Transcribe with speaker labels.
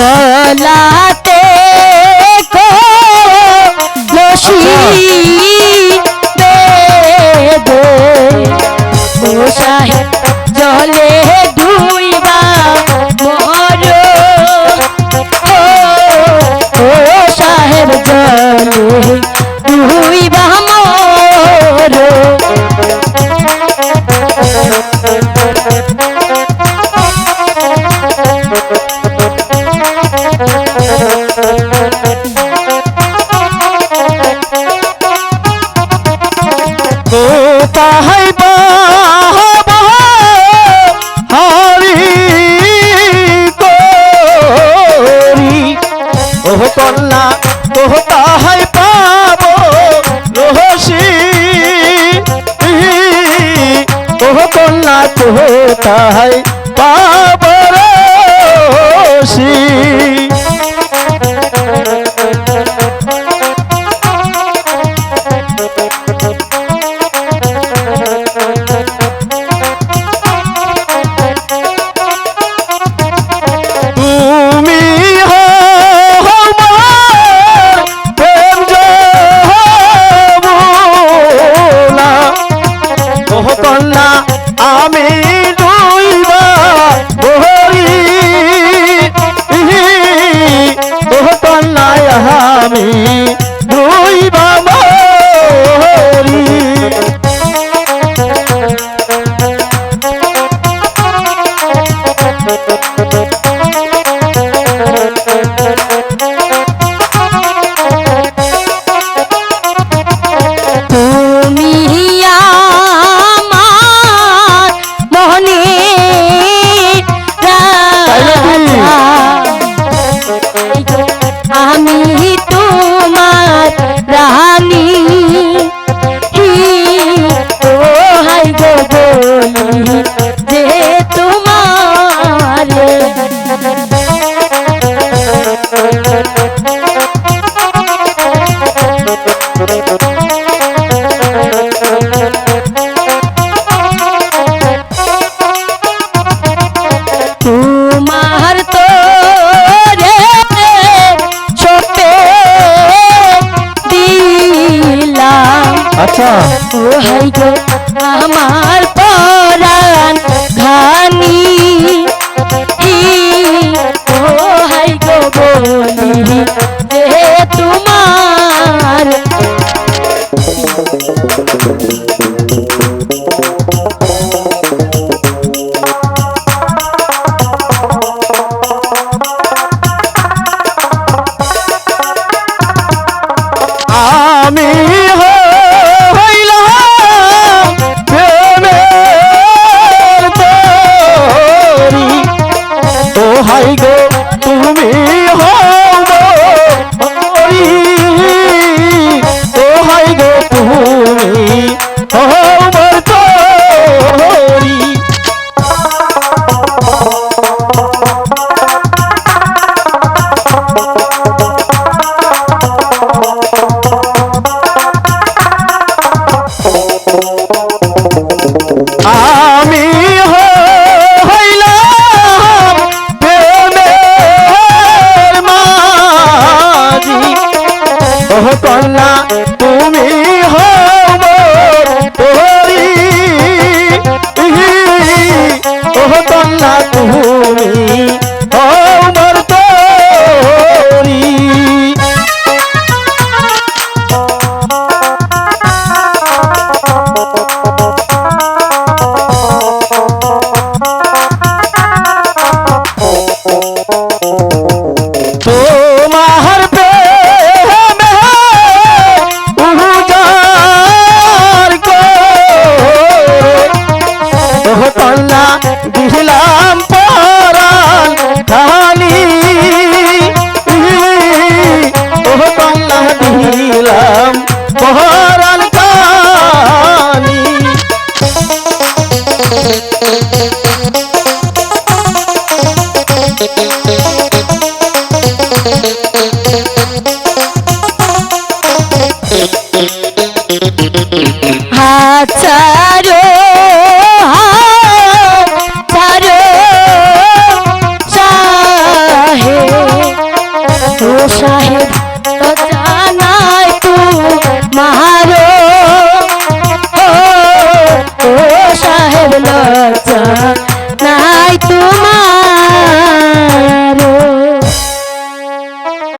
Speaker 1: ভোলাতে কষি
Speaker 2: কোথায় হরি করি। ওহ কল্লা কোথায় পাব রহসি ওহ কল্লা কোথায় আমি
Speaker 1: হাই গো আমার சாமி casa